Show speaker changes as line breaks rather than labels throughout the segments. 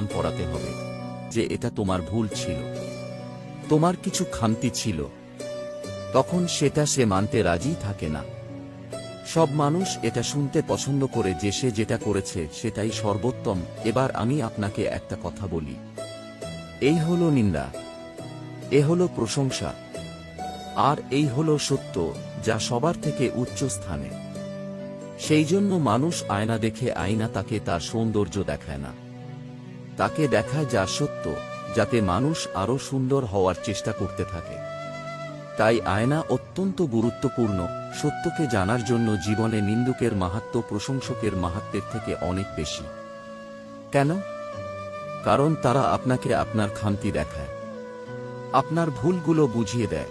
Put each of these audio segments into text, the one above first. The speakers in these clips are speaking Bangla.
সালাম পড়াতে হবে, যে এটা তোমার ভুল ছিল। তোমার কিছু খামতি ছিল। তখন সেটা সে মানতে রাজি থাকে না। সব মানুষ এটা শুনতে পছন্দ করে যে সে যেটা করেছে সেটাই সর্বোত্তম। এবার আমি আপনাকে একটা কথা বলি। এই হলো নিন্দা। এ হলো প্রশংসা। আর এই হলো সত্য, যা সবার থেকে উচ্চ স্থানে। সেই জন্য মানুষ আয়না দেখে আয়না তাকে তার সৌন্দর্য দেখায় না। তাকে দেখায় যা সত্য, যাতে মানুষ আরও সুন্দর হওয়ার চেষ্টা করতে থাকে। তাই আয়না অত্যন্ত গুরুত্বপূর্ণ, সত্যকে জানার জন্য জীবনে নিন্দুকের মাহাত্ম প্রশংসকের মাহাত্মের থেকে অনেক বেশি। কেন? কারণ তারা আপনাকে আপনার খামতি দেখায়। আপনার ভুলগুলো বুঝিয়ে দেয়।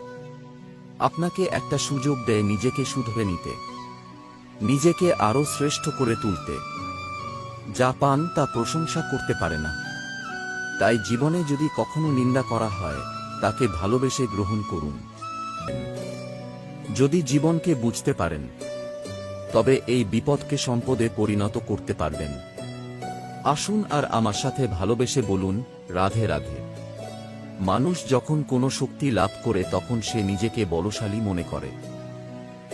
আপনাকে একটা সুযোগ দেয় নিজেকে শুধরে নিতে। নিজেকে আরও শ্রেষ্ঠ করে তুলতে। যা পান তা প্রশংসা করতে পারে না। তাই জীবনে যদি কখনো নিন্দা করা হয়, তাকে ভালোবেসে গ্রহণ করুন। যদি জীবনকে বুঝতে পারেন, তবে এই বিপদকে সম্পদে পরিণত করতে পারবেন। আসুন আর আমার সাথে ভালোবেসে বলুন, রাধে রাধে। মানুষ যখন কোনো শক্তি লাভ করে, তখন সে নিজেকে বলশালী মনে করে।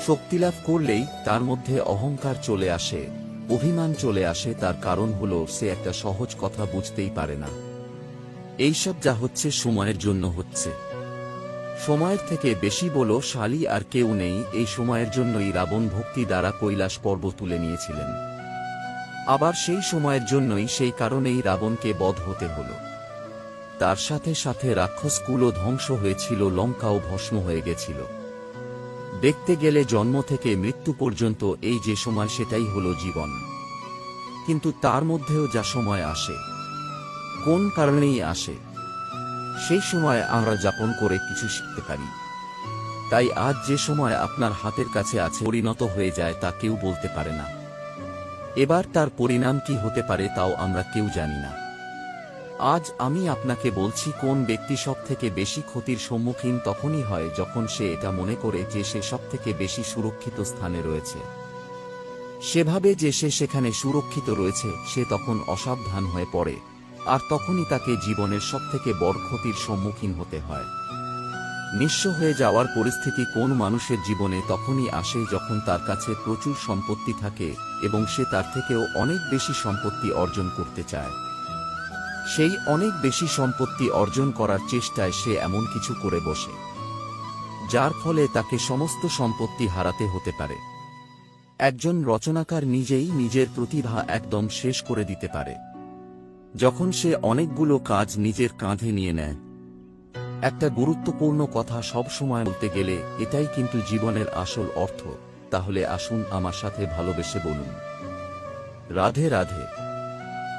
শক্তি লাভ করলেই তার মধ্যে অহংকার চলে আসে। অভিমান চলে আসে, তার কারণ হল সে একটা সহজ কথা বুঝতেই পারে না। এইসব যা হচ্ছে সময়ের জন্য হচ্ছে। সময়ের থেকে বেশি বলো, শালী আর কেউ নেই, এই সময়ের জন্যই রাবণ ভক্তি দ্বারা কৈলাস পর্ব তুলে নিয়েছিলেন। আবার সেই সময়ের জন্যই সেই কারণেই রাবণকে বধ হতে হল। তার সাথে সাথে রাক্ষসকুলও ধ্বংস হয়েছিল, লঙ্কাও ভস্ম হয়ে গেছিল। দেখতে গেলে জন্ম থেকে মৃত্যু পর্যন্ত এই যে সময় সেটাই হলো জীবন। কিন্তু তার মধ্যেও যা সময় আসে, কোন কারণেই আসে, সেই সময় আমরা যাপন করে কিছু শিখতে পারি। তাই আজ যে সময় আপনার হাতের কাছে আছে, পরিণত হয়ে যায় তা কেউ বলতে পারে না। এবার তার পরিণাম কি হতে পারে তাও আমরা কেউ জানি না। আজ আমি আপনাকে বলছি কোন ব্যক্তি সব থেকে বেশি ক্ষতির সম্মুখীন তখনই হয় যখন সে এটা মনে করে যে সে সব থেকে বেশি সুরক্ষিত স্থানে রয়েছে। সেভাবে যে সে সেখানে সুরক্ষিত রয়েছে, সে তখন অসাবধান হয়ে পড়ে, আর তখনই তাকে জীবনের সবথেকে বড় ক্ষতির সম্মুখীন হতে হয়। নিঃস্ব হয়ে যাওয়ার পরিস্থিতি কোন মানুষের জীবনে তখনই আসে যখন তার কাছে প্রচুর সম্পত্তি থাকে এবং সে তার থেকেও অনেক বেশি সম্পত্তি অর্জন করতে চায়। সেই অনেক বেশি সম্পত্তি অর্জন করার চেষ্টায় সে এমন কিছু করে বসে, যার ফলে তাকে সমস্ত সম্পত্তি হারাতে হতে পারে। একজন রচনাকার নিজেই নিজের প্রতিভা একদম শেষ করে দিতে পারে। যখন সে অনেকগুলো কাজ নিজের কাঁধে নিয়ে নেয়, একটা গুরুত্বপূর্ণ কথা সব সময় বলতে গেলে, এটাই কিন্তু জীবনের আসল অর্থ, তাহলে আসুন আমার সাথে ভালোবেসে বলুন। রাধে রাধে।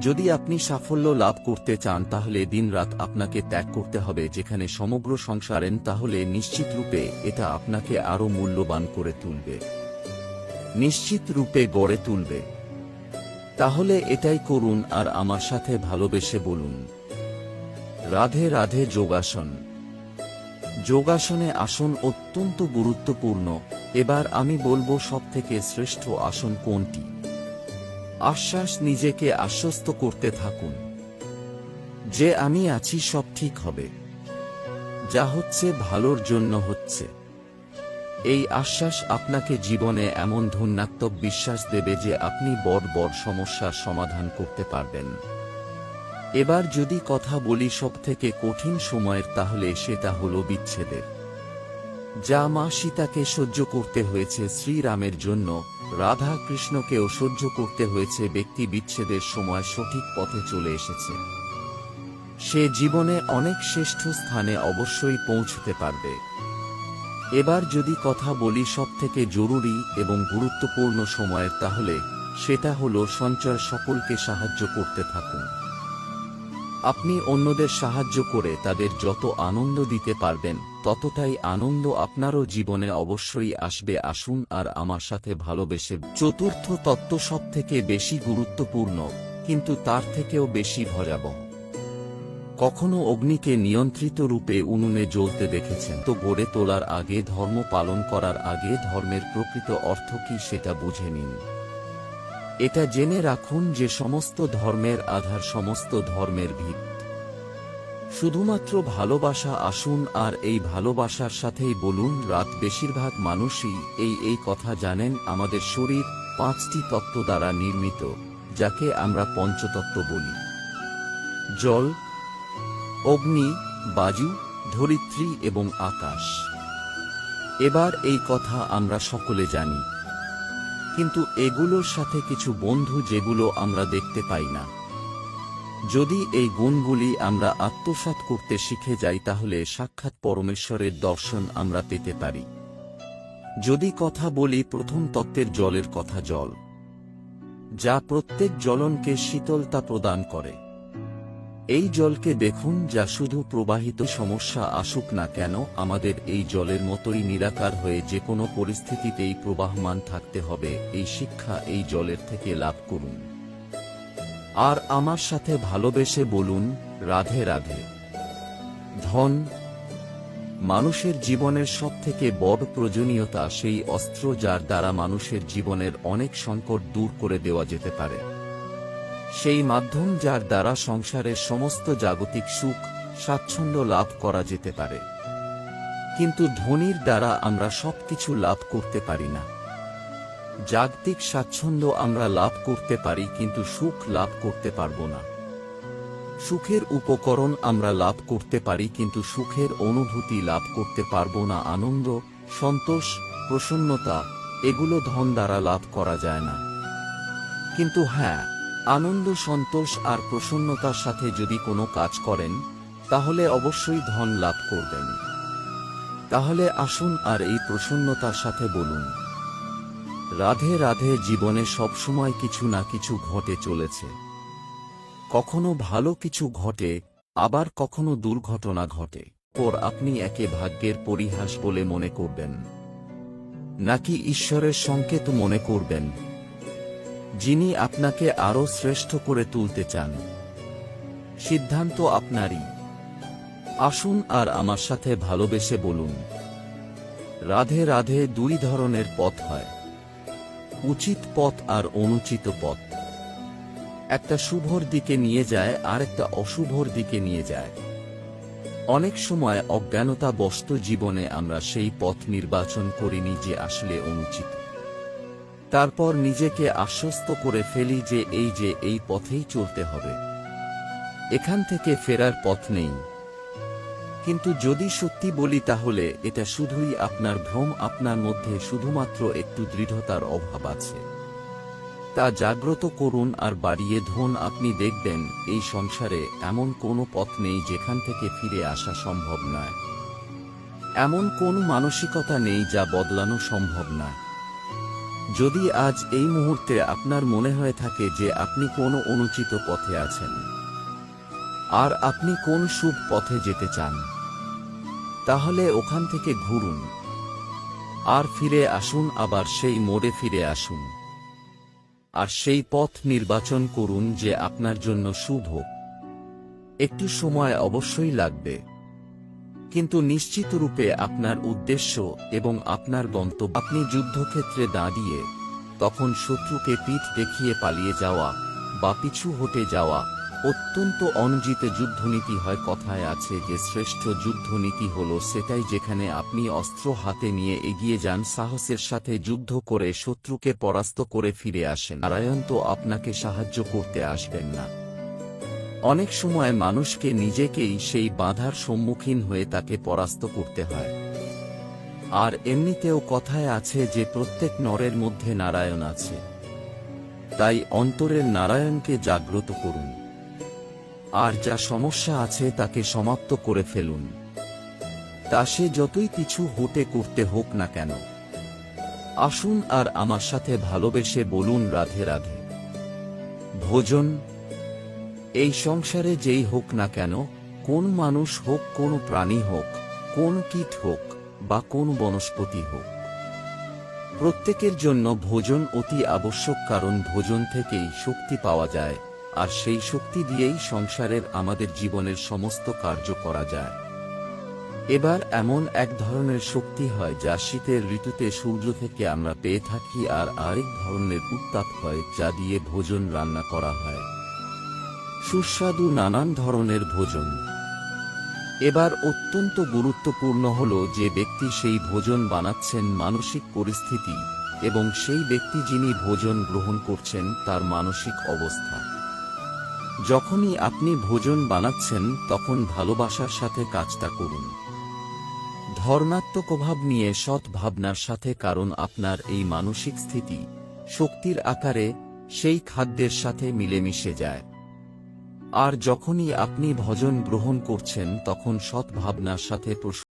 যদি আপনি সাফল্য লাভ করতে চান, তাহলে দিনরাত আপনাকে ত্যাগ করতে হবে যেখানে সমগ্র সংসারেন তাহলে নিশ্চিত রূপে এটা আপনাকে আরও মূল্যবান করে তুলবে। নিশ্চিত রূপে গড়ে তুলবে। তাহলে এটাই করুন আর আমার সাথে ভালোবেসে বলুন। রাধে রাধে যোগাসন। যোগাসনে আসন অত্যন্ত গুরুত্বপূর্ণ। এবার আমি বলব সবথেকে শ্রেষ্ঠ আসন কোনটি? আশ্বাস নিজেকে আশ্বস্ত করতে থাকুন। যে আমি আছি সব ঠিক হবে। যা হচ্ছে ভালোর জন্য হচ্ছে। এই আশ্বাস আপনাকে জীবনে এমন ধন্যাত্মক বিশ্বাস দেবে যে আপনি বড় বড় সমস্যার সমাধান করতে পারবেন। এবার যদি কথা বলি সব থেকে কঠিন সময়ের, তাহলে সেটা হলো বিচ্ছেদের। যা মা সীতাকে সহ্য করতে হয়েছে শ্রীরামের জন্য রাধা কৃষ্ণকেও সহ্য করতে হয়েছে ব্যক্তি বিচ্ছেদের সময় সঠিক পথে চলে এসেছে। সে জীবনে অনেক শ্রেষ্ঠ স্থানে অবশ্যই পৌঁছতে পারবে। এবার যদি কথা বলি সবথেকে জরুরি এবং গুরুত্বপূর্ণ সময়ের, তাহলে সেটা হলো সঞ্চয় সকলকে সাহায্য করতে থাকুন। আপনি অন্যদের সাহায্য করে তাদের যত আনন্দ দিতে পারবেন, ততটাই আনন্দ আপনারও জীবনে অবশ্যই আসবে। আসুন আর আমার সাথে ভালোবেসে। চতুর্থ তত্ত্ব সব থেকে বেশি গুরুত্বপূর্ণ, কিন্তু তার থেকেও বেশি ভয়াবহ। কখনো অগ্নিকে নিয়ন্ত্রিত রূপে উনুনে জ্বলতে দেখেছেন। তো গড়ে তোলার আগে, ধর্ম পালন করার আগে, ধর্মের প্রকৃত অর্থ কি সেটা বুঝে নিন। এটা জেনে রাখুন যে সমস্ত ধর্মের আধার সমস্ত ধর্মের ভিত। শুধুমাত্র ভালোবাসা আসুন আর এই ভালোবাসার সাথেই বলুন, রাত বেশিরভাগ মানুষই এই এই কথা জানেন, আমাদের শরীর পাঁচটি তত্ত্ব দ্বারা নির্মিত, যাকে আমরা পঞ্চতত্ত্ব বলি। জল, অগ্নি বাজু ধরিত্রী এবং আকাশ। এবার এই কথা আমরা সকলে জানি। কিন্তু এগুলোর সাথে কিছু বন্ধু যেগুলো আমরা দেখতে পাই না। যদি এই গুণগুলি আমরা আত্মসাত করতে শিখে যাই তাহলে সাক্ষাৎ পরমেশ্বরের দর্শন আমরা পেতে পারি। যদি কথা বলি প্রথম তত্ত্বের জলের কথা জল, যা প্রত্যেক জলনকে শীতলতা প্রদান করে। এই জলকে দেখুন যা শুধু প্রবাহিত সমস্যা আসুক না কেন, আমাদের এই জলের মতোই নিরাকার হয়ে যে কোনো পরিস্থিতিতেই প্রবাহমান থাকতে হবে। এই শিক্ষা এই জলের থেকে লাভ করুন। আর আমার সাথে ভালোবেসে বলুন, রাধে রাধে। ধন, মানুষের জীবনের সবথেকে বড় প্রয়োজনীয়তা সেই অস্ত্র যার দ্বারা মানুষের জীবনের অনেক সংকট দূর করে দেওয়া যেতে পারে। সেই মাধ্যম যার দ্বারা সংসারের সমস্ত জাগতিক সুখ, স্বাচ্ছন্দ্য লাভ করা যেতে পারে। কিন্তু ধনির দ্বারা আমরা সবকিছু লাভ করতে পারি না। জাগতিক স্বাচ্ছন্দ্য আমরা লাভ করতে পারি কিন্তু সুখ লাভ করতে পারব না। সুখের উপকরণ আমরা লাভ করতে পারি কিন্তু সুখের অনুভূতি লাভ করতে পারব না। আনন্দ, সন্তোষ, প্রসন্নতা, এগুলো ধন দ্বারা লাভ করা যায় না। কিন্তু হ্যাঁ আনন্দ, সন্তোষ আর প্রসন্নতার সাথে যদি কোনো কাজ করেন, তাহলে অবশ্যই ধন লাভ করবেন। তাহলে আসুন আর এই প্রসন্নতার সাথে বলুন। রাধে রাধে, জীবনে সবসময় কিছু না কিছু ঘটে চলেছে। কখনো ভালো কিছু ঘটে, আবার কখনো দুর্ঘটনা ঘটে। পর আপনি একে ভাগ্যের পরিহাস বলে মনে করবেন। নাকি ঈশ্বরের সংকেত মনে করবেন? যিনি আপনাকে আরও শ্রেষ্ঠ করে তুলতে চান। সিদ্ধান্ত আপনারই। আসুন আর আমার সাথে ভালোবেসে বলুন। রাধে রাধে দুই ধরনের পথ হয়। উচিত পথ আর অনুচিত পথ। একটা শুভর দিকে নিয়ে যায় আর একটা অশুভর দিকে নিয়ে যায়। অনেক সময় অজ্ঞানতা বস্ত জীবনে আমরা সেই পথ নির্বাচন করিনি যে আসলে অনুচিত। তারপর নিজেকে আশ্বস্ত করে ফেলি যে এই যে এই পথেই চলতে হবে। এখান থেকে ফেরার পথ নেই। কিন্তু যদি সত্যি বলি তাহলে এটা শুধুই আপনার ভ্রম, আপনার মধ্যে শুধুমাত্র একটু দৃঢ়তার অভাব আছে। তা জাগ্রত করুন আর বাড়িয়ে ধন, আপনি দেখবেন এই সংসারে এমন কোনো পথ নেই যেখান থেকে ফিরে আসা সম্ভব নয়। এমন কোন মানসিকতা নেই যা বদলানো সম্ভব নয় যদি আজ এই মুহূর্তে আপনার মনে হয়ে থাকে যে আপনি কোনো অনুচিত পথে আছেন, আর আপনি কোন শুভ পথে যেতে চান, তাহলে ওখান থেকে ঘুরুন, আর ফিরে আসুন, আবার সেই মোড়ে ফিরে আসুন, আর সেই পথ নির্বাচন করুন যে আপনার জন্য শুভ। একটু সময় অবশ্যই লাগবে। কিন্তু নিশ্চিত রূপে আপনার উদ্দেশ্য এবং আপনার গন্তব্য। আপনি যুদ্ধক্ষেত্রে দাঁড়িয়ে তখন শত্রুকে পিঠ দেখিয়ে পালিয়ে যাওয়া বা পিছু হটে যাওয়া অত্যন্ত অনুজিত যুদ্ধনীতি হয় কথায় আছে যে শ্রেষ্ঠ যুদ্ধনীতি হল সেটাই যেখানে আপনি অস্ত্র হাতে নিয়ে এগিয়ে যান, সাহসের সাথে যুদ্ধ করে শত্রুকে পরাস্ত করে ফিরে আসেন। নারায়ণ তো আপনাকে সাহায্য করতে আসবেন না। অনেক সময় মানুষকে নিজেকেই সেই বাধার সম্মুখীন হয়ে তাকে পরাস্ত করতে হয়। আর এমনিতেও কথায় আছে যে প্রত্যেক নরের মধ্যে নারায়ণ আছে। তাই অন্তরের নারায়ণকে জাগ্রত করুন। আর যা সমস্যা আছে তাকে সমাপ্ত করে ফেলুন। তা সে যতই কিছু হতে করতে হোক না কেন। আসুন আর আমার সাথে ভালোবেসে বলুন রাধে রাধে। ভোজন এই সংসারে যেই হোক না কেন, কোন মানুষ হোক, কোন প্রাণী হোক, কোন কীট হোক বা কোন বনস্পতি হোক। প্রত্যেকের জন্য ভোজন অতি আবশ্যক, কারণ ভোজন থেকেই শক্তি পাওয়া যায়, আর সেই শক্তি দিয়েই সংসারের আমাদের জীবনের সমস্ত কার্য করা যায়। এবার এমন এক ধরনের শক্তি হয় যা শীতের ঋতুতে সূর্য থেকে আমরা পেয়ে থাকি, আর আরেক ধরনের উত্তাপ হয় যা দিয়ে ভোজন রান্না করা হয়। সুস্বাদু নানান ধরনের ভোজন। এবার অত্যন্ত গুরুত্বপূর্ণ হল যে ব্যক্তি সেই ভোজন বানাচ্ছেন মানসিক পরিস্থিতি এবং সেই ব্যক্তি যিনি ভোজন গ্রহণ করছেন তার মানসিক অবস্থা। যখনই আপনি ভোজন বানাচ্ছেন, তখন ভালোবাসার সাথে কাজটা করুন। ধর্নাত্মক ভাব নিয়ে সৎ ভাবনার সাথে কারণ আপনার এই মানসিক স্থিতি, শক্তির আকারে সেই খাদ্যের সাথে মিলেমিশে যায়। আর যখনই আপনি ভজন গ্রহণ করছেন তখন সৎ ভাবনার সাথে প্রসন্ন